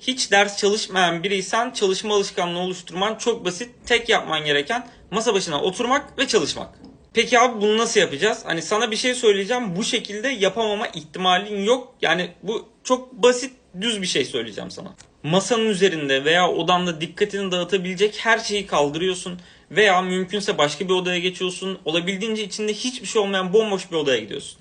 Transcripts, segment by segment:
Hiç ders çalışmayan biriysen çalışma alışkanlığı oluşturman çok basit. Tek yapman gereken masa başına oturmak ve çalışmak. Peki abi bunu nasıl yapacağız? Hani sana bir şey söyleyeceğim. Bu şekilde yapamama ihtimalin yok. Yani bu çok basit düz bir şey söyleyeceğim sana. Masanın üzerinde veya odanda dikkatini dağıtabilecek her şeyi kaldırıyorsun. Veya mümkünse başka bir odaya geçiyorsun. Olabildiğince içinde hiçbir şey olmayan bomboş bir odaya gidiyorsun.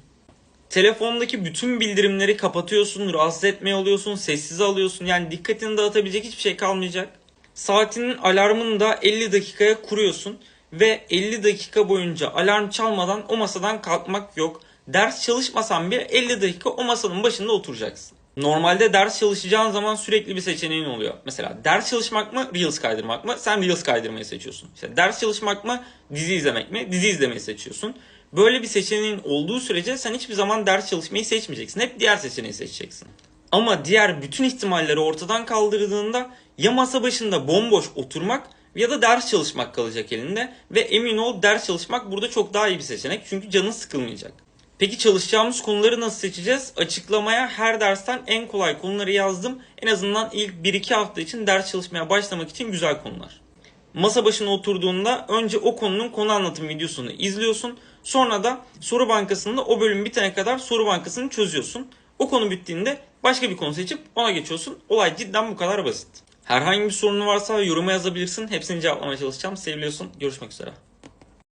Telefondaki bütün bildirimleri kapatıyorsun, rahatsız etmeye alıyorsun, sessize alıyorsun. Yani dikkatini dağıtabilecek hiçbir şey kalmayacak. Saatinin alarmını da 50 dakikaya kuruyorsun ve 50 dakika boyunca alarm çalmadan o masadan kalkmak yok. Ders çalışmasan bile 50 dakika o masanın başında oturacaksın. Normalde ders çalışacağın zaman sürekli bir seçeneğin oluyor. Mesela ders çalışmak mı, Reels kaydırmak mı? Sen Reels kaydırmayı seçiyorsun. İşte ders çalışmak mı, dizi izlemek mi? Dizi izlemeyi seçiyorsun. Böyle bir seçeneğin olduğu sürece sen hiçbir zaman ders çalışmayı seçmeyeceksin. Hep diğer seçeneği seçeceksin. Ama diğer bütün ihtimalleri ortadan kaldırdığında ya masa başında bomboş oturmak ya da ders çalışmak kalacak elinde ve emin ol ders çalışmak burada çok daha iyi bir seçenek çünkü canın sıkılmayacak. Peki çalışacağımız konuları nasıl seçeceğiz? Açıklamaya her dersten en kolay konuları yazdım. En azından ilk 1-2 hafta için ders çalışmaya başlamak için güzel konular. Masa başına oturduğunda önce o konunun konu anlatım videosunu izliyorsun. Sonra da soru bankasında o bölüm bitene kadar soru bankasını çözüyorsun. O konu bittiğinde başka bir konu seçip ona geçiyorsun. Olay cidden bu kadar basit. Herhangi bir sorunu varsa yoruma yazabilirsin. Hepsini cevaplamaya çalışacağım. Seviliyorsun. Görüşmek üzere.